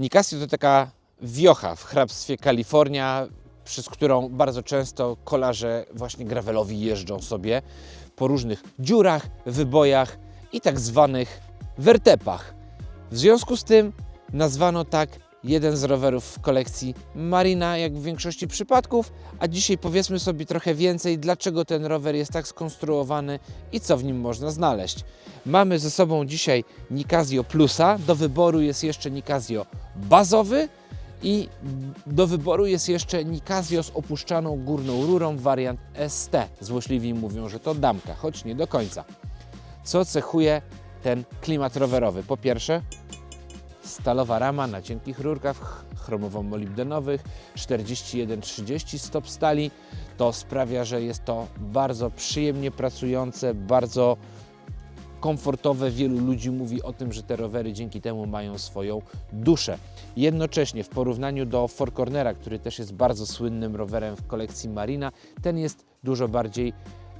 Nicasio to taka wiocha w hrabstwie Kalifornia, przez którą bardzo często kolarze właśnie gravelowi jeżdżą sobie po różnych dziurach, wybojach i tak zwanych wertepach. W związku z tym nazwano tak jeden z rowerów w kolekcji Marina, jak w większości przypadków, a dzisiaj powiedzmy sobie trochę więcej, dlaczego ten rower jest tak skonstruowany i co w nim można znaleźć. Mamy ze sobą dzisiaj Nicasio Plusa, do wyboru jest jeszcze Nicasio bazowy i do wyboru jest jeszcze Nicasio z opuszczaną górną rurą, wariant ST. Złośliwi mówią, że to damka, choć nie do końca. Co cechuje ten klimat rowerowy? Po pierwsze, stalowa rama na cienkich rurkach chromowo-molibdenowych, 41-30 stop stali. To sprawia, że jest to bardzo przyjemnie pracujące, bardzo komfortowe. Wielu ludzi mówi o tym, że te rowery dzięki temu mają swoją duszę. Jednocześnie w porównaniu do Four Cornera, który też jest bardzo słynnym rowerem w kolekcji Marina, ten jest dużo bardziej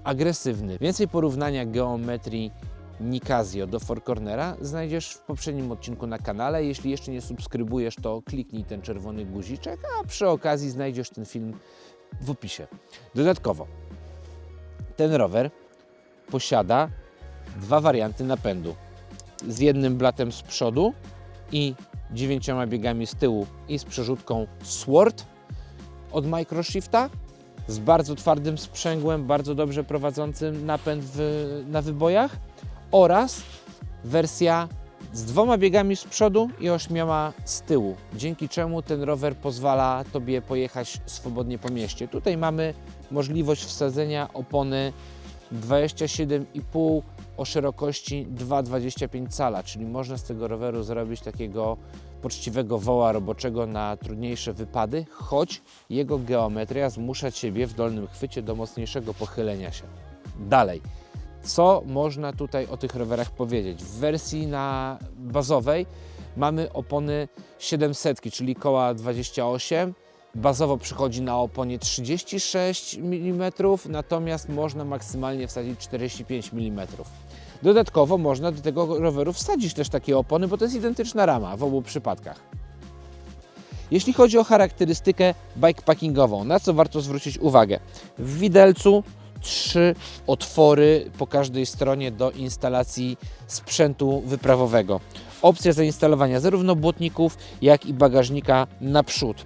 agresywny. Więcej porównania geometrii Nicasio do Four Cornera znajdziesz w poprzednim odcinku na kanale. Jeśli jeszcze nie subskrybujesz, to kliknij ten czerwony guziczek, a przy okazji znajdziesz ten film w opisie. Dodatkowo, ten rower posiada dwa warianty napędu. Z jednym blatem z przodu i dziewięcioma biegami z tyłu i z przerzutką Sword od Microshifta z bardzo twardym sprzęgłem, bardzo dobrze prowadzącym napęd w, na wybojach oraz wersja z dwoma biegami z przodu i ośmioma z tyłu, dzięki czemu ten rower pozwala Tobie pojechać swobodnie po mieście. Tutaj mamy możliwość wsadzenia opony 27,5 o szerokości 2,25 cala, czyli można z tego roweru zrobić takiego poczciwego woła roboczego na trudniejsze wypady, choć jego geometria zmusza Ciebie w dolnym chwycie do mocniejszego pochylenia się. Dalej, co można tutaj o tych rowerach powiedzieć? W wersji na bazowej mamy opony 700, czyli koła 28, bazowo przychodzi na oponie 36 mm, natomiast można maksymalnie wsadzić 45 mm. Dodatkowo można do tego roweru wsadzić też takie opony, bo to jest identyczna rama w obu przypadkach. Jeśli chodzi o charakterystykę bikepackingową, na co warto zwrócić uwagę? W widelcu trzy otwory po każdej stronie do instalacji sprzętu wyprawowego. Opcja zainstalowania zarówno błotników, jak i bagażnika naprzód.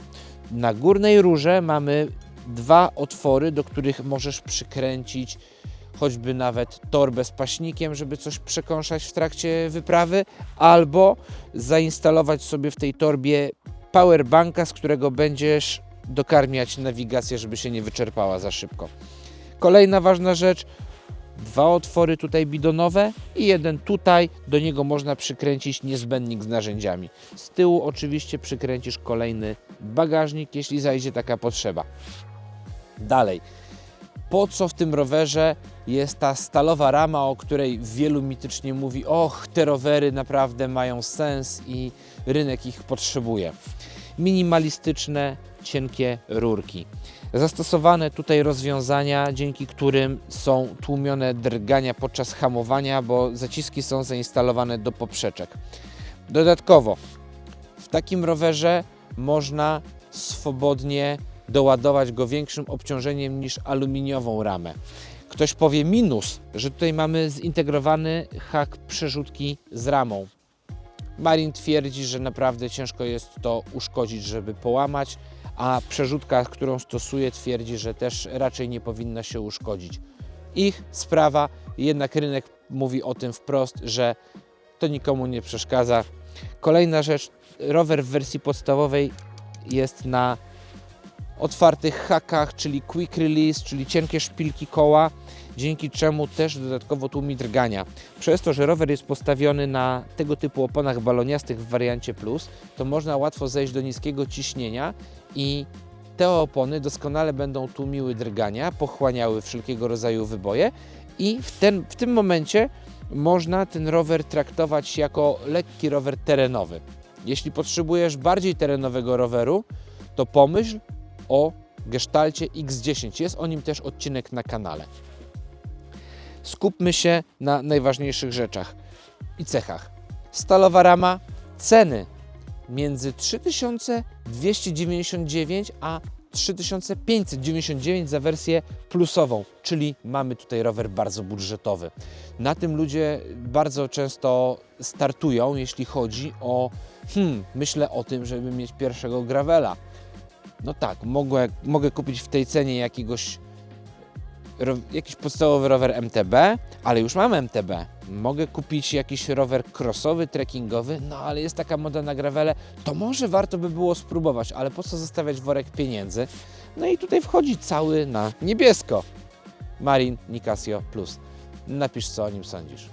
Na górnej rurze mamy dwa otwory, do których możesz przykręcić choćby nawet torbę z paśnikiem, żeby coś przekąszać w trakcie wyprawy, albo zainstalować sobie w tej torbie powerbanka, z którego będziesz dokarmiać nawigację, żeby się nie wyczerpała za szybko. Kolejna ważna rzecz, dwa otwory tutaj bidonowe i jeden tutaj, do niego można przykręcić niezbędnik z narzędziami. Z tyłu oczywiście przykręcisz kolejny bagażnik, jeśli zajdzie taka potrzeba. Dalej, po co w tym rowerze jest ta stalowa rama, o której wielu mitycznie mówi, och, te rowery naprawdę mają sens i rynek ich potrzebuje. Minimalistyczne, cienkie rurki. Zastosowane tutaj rozwiązania, dzięki którym są tłumione drgania podczas hamowania, bo zaciski są zainstalowane do poprzeczek. Dodatkowo w takim rowerze można swobodnie doładować go większym obciążeniem niż aluminiową ramę. Ktoś powie minus, że tutaj mamy zintegrowany hak przerzutki z ramą. Marin twierdzi, że naprawdę ciężko jest to uszkodzić, żeby połamać, a przerzutka, którą stosuje, twierdzi, że też raczej nie powinna się uszkodzić. Ich sprawa, jednak rynek mówi o tym wprost, że to nikomu nie przeszkadza. Kolejna rzecz, rower w wersji podstawowej jest na otwartych hakach, czyli quick release, czyli cienkie szpilki koła, dzięki czemu też dodatkowo tłumi drgania. Przez to, że rower jest postawiony na tego typu oponach baloniastych w wariancie plus, to można łatwo zejść do niskiego ciśnienia i te opony doskonale będą tłumiły drgania, pochłaniały wszelkiego rodzaju wyboje i w, ten, w tym momencie można ten rower traktować jako lekki rower terenowy. Jeśli potrzebujesz bardziej terenowego roweru, to pomyśl o Gestalcie X10. Jest o nim też odcinek na kanale. Skupmy się na najważniejszych rzeczach i cechach. Stalowa rama, ceny. między 3299 a 3599 za wersję plusową, czyli mamy tutaj rower bardzo budżetowy. Na tym ludzie bardzo często startują, jeśli chodzi o, hmm, myślę o tym, żeby mieć pierwszego gravela. No tak, mogę, mogę kupić w tej cenie jakiegoś jakiś podstawowy rower MTB, ale już mam MTB. Mogę kupić jakiś rower crossowy, trekkingowy, no ale jest taka moda na gravele, to może warto by było spróbować, ale po co zostawiać worek pieniędzy? No i tutaj wchodzi cały na niebiesko. Marin Nicasio Plus. Napisz co o nim sądzisz.